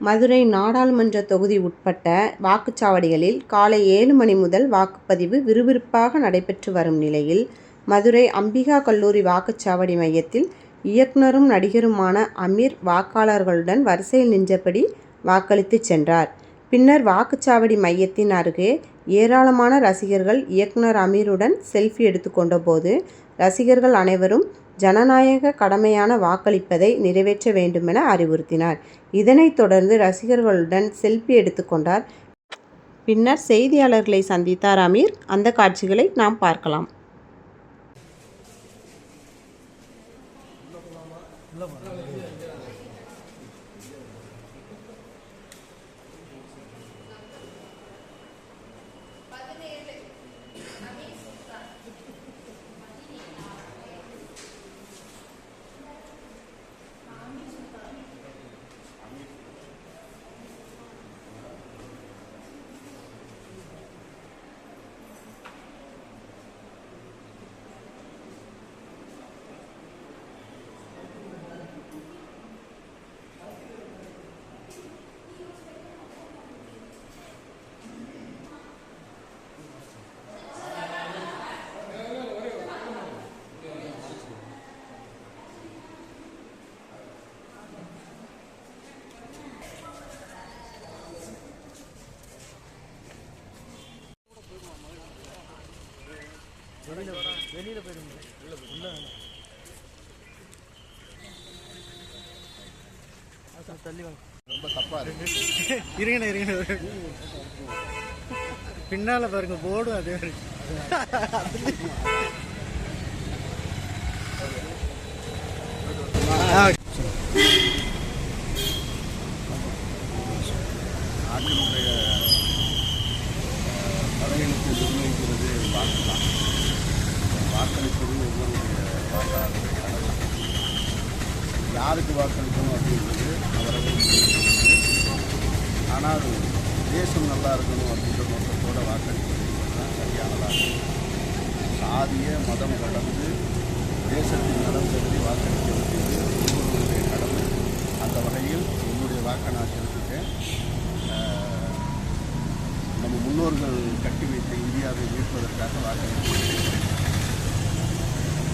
மதுரை நாடாளுமன்ற தொகுதி உட்பட்ட வாக்குச்சாவடிகளில் காலை ஏழு மணி முதல் வாக்குப்பதிவு விறுவிறுப்பாக நடைபெற்று வரும் நிலையில், மதுரை அம்பிகா கல்லூரி வாக்குச்சாவடி மையத்தில் இயக்குனரும், நடிகருமான அமீர் வாக்காளர்களுடன் வரிசையில் நின்றபடி வாக்களித்துச் சென்றார். பின்னர் வாக்குச்சாவடி மையத்தின் அருகே ஏராளமான ரசிகர்கள் இயக்குனர் அமீருடன் செல்ஃபி எடுத்துக்கொண்டபோது போது, ரசிகர்கள் அனைவரும் ஜனநாயக கடமையான வாக்களிப்பதை நிறைவேற்ற வேண்டுமென அறிவுறுத்தினார் இதனைத் தொடர்ந்து ரசிகர்களுடன் செல்ஃபி எடுத்துக்கொண்டார் பின்னர் செய்தியாளர்களை சந்தித்தார் அமீர். அந்த காட்சிகளை நாம் பார்க்கலாம். வெளியில போயிருங்க உள்ள வேணாம். தள்ளி வாங்க. ரொம்ப தப்பா இருக்கு. இருங்கண்ணே இருங்கண்ணே. பின்னால பாருங்க போர்டு அதே மாதிரி. யாருக்கு வாக்களிக்கணும் அப்படின்றது அவரவர் ஆனால் தேசம் நல்லா இருக்கணும் அப்படின்ற நோக்கத்தோடு வாக்களிக்கிறது சரியானதாக இருக்கும். சாதிய மதம் கடந்து தேசத்தின் நலம் கருதி வாக்களிக்க வேண்டியது ஒவ்வொருவருடைய கடமை. அந்த வகையில் என்னுடைய வாக்கை நான் செலுத்திட்டேன். நம்ம முன்னோர்கள் கட்டி வைத்த இந்தியாவை மீட்பதற்காக வாக்களிக்கிறேன்